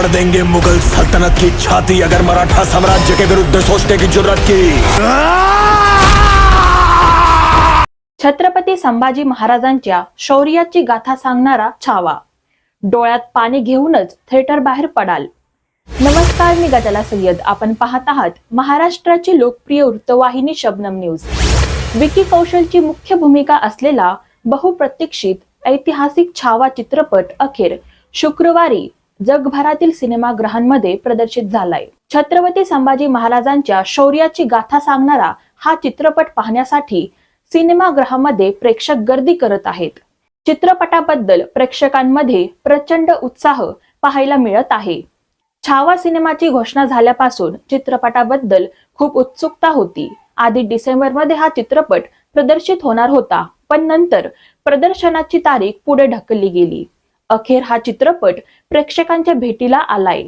फाड़ देंगे मुगल सल्तनत की छाती अगर मराठा साम्राज्य के विरुद्ध सोचने की जरूरत की। छत्रपती संभाजी महाराजांच्या शौर्याची गाथा सांगणारा छावा. डोळ्यात पाणी घेऊनच थिएटर बाहेर पडाल. नमस्कार मी गजाला सय्यद. आपण पाहत आहात महाराष्ट्राची लोकप्रिय वृत्तवाहिनी शबनम न्यूज. विकी कौशलची मुख्य भूमिका असलेला बहुप्रतीक्षित ऐतिहासिक छावा चित्रपट अखेर शुक्रवारी जगभरातील सिनेमागृहांमध्ये प्रदर्शित झालाय. छत्रपती संभाजी महाराजांच्या शौर्याची गाथा सांगणारा हा चित्रपट पाहण्यासाठी सिनेमागृहामध्ये प्रेक्षक गर्दी करत आहेत. चित्रपटाबद्दल प्रेक्षकांमध्ये प्रचंड उत्साह पाहायला मिळत आहे. छावा सिनेमाची घोषणा झाल्यापासून चित्रपटाबद्दल खूप उत्सुकता होती. आधी डिसेंबरमध्ये हा चित्रपट प्रदर्शित होणार होता पण नंतर प्रदर्शनाची तारीख पुढे ढकलली गेली. अखेर हा चित्रपट प्रेक्षकांच्या भेटीला आलाय.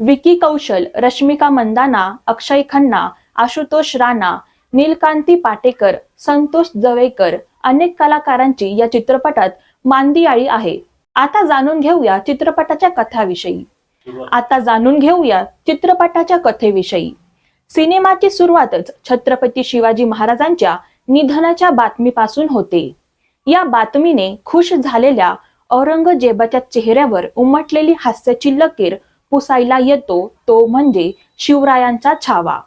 विकी कौशल रश्मिका मंदाना अक्षय खन्ना आशुतोष राणा नीलकांती पाटेकर संतोष जवेकर अनेक कलाकारांची या चित्रपटात मांदियाळी आहे. आता जाणून घेऊया चित्रपटाच्या कथाविषयी. आता जाणून घेऊया चित्रपटाच्या कथेविषयी. सिनेमाची सुरुवातच छत्रपती शिवाजी महाराजांच्या निधनाच्या बातमीपासून होते. या बातमीने खुश झालेल्या औरंगजेबाच्या चेहऱ्यावर उमटलेली हास्याची लकीर पुसायला येतो तो म्हणजे शिवरायांचा छावा.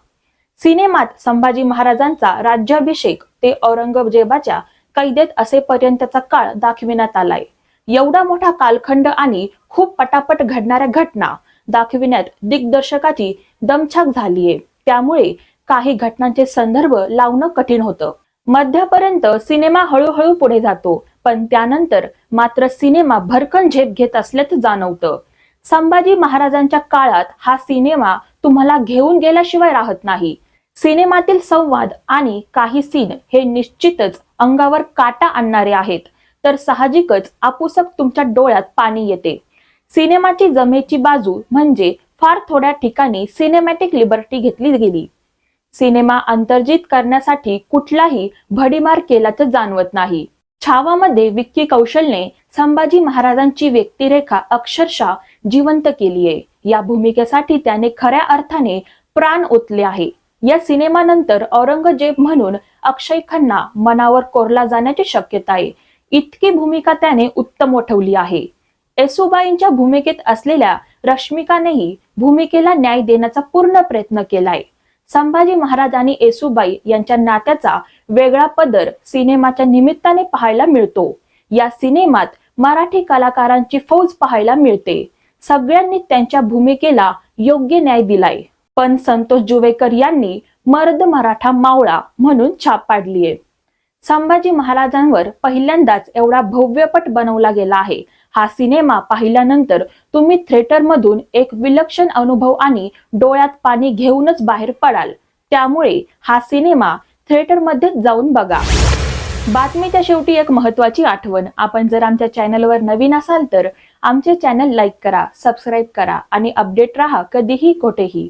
सिनेमात संभाजी महाराजांचा राज्याभिषेक ते औरंगजेबाच्या कैदेत असेपर्यंतचा काळ दाखविण्यात आलाय. एवढा मोठा कालखंड आणि खूप पटापट घडणाऱ्या घटना दाखविण्यात दिग्दर्शकाची दमछाक झालीये. त्यामुळे काही घटनांचे संदर्भ लावणं कठीण होतं. मध्यापर्यंत सिनेमा हळूहळू पुढे जातो. पण त्यानंतर मात्र सिनेमा भरकन झेप घेत असल्याचं जाणवतं. संभाजी महाराजांच्या काळात हा सिनेमा तुम्हाला घेऊन गेल्याशिवाय राहत नाही. सिनेमातील संवाद आणि काही सीन हे निश्चितच अंगावर काटा आणणारे आहेत. तर साहजिकच आपुसक तुमच्या डोळ्यात पाणी येते. सिनेमाची जमेची बाजू म्हणजे फार थोड्या ठिकाणी सिनेमॅटिक लिबर्टी घेतली गेली. सिनेमा अंतर्जित करण्यासाठी कुठलाही भडीमार केल्याचं जाणवत नाही. छावामध्ये विक्की कौशलने संभाजी महाराजांची व्यक्तिरेखा अक्षरशः जिवंत केली आहे या भूमिकेसाठी त्याने खऱ्या अर्थाने प्राण ओतले आहे. या सिनेमानंतर औरंगजेब म्हणून अक्षय खन्ना मनावर कोरला जाण्याची शक्यता आहे. इतकी भूमिका त्याने उत्तम उठवली आहे. येसुबाईंच्या भूमिकेत असलेल्या रश्मिकानेही भूमिकेला न्याय देण्याचा पूर्ण प्रयत्न केलाय. संभाजी महाराज आणि येसुबाई यांच्या नात्याचा वेगळा पदर सिनेमाच्या निमित्ताने पाहायला मिळतो. या सिनेमात मराठी कलाकारांची फौज पाहायला मिळते. सगळ्यांनी त्यांच्या भूमिकेला योग्य न्याय दिलाय. पण संतोष जुवेकर यांनी मर्द मराठा मावळा म्हणून छाप पाडलीये. संभाजी महाराजांवर पहिल्यांदाच एवढा भव्यपट बनवला गेला आहे. हा सिनेमा पाहिल्यानंतर तुम्ही थिएटरमधून एक विलक्षण अनुभव आणि डोळ्यात पाणी घेऊनच बाहेर पडाल. त्यामुळे हा सिनेमा थिएटरमध्येच जाऊन बघा. बातमीच्या शेवटी एक महत्वाची आठवण. आपण जर आमच्या चॅनलवर नवीन असाल तर आमचे चॅनल लाईक करा सबस्क्राईब करा आणि अपडेट राहा कधीही कोठेही.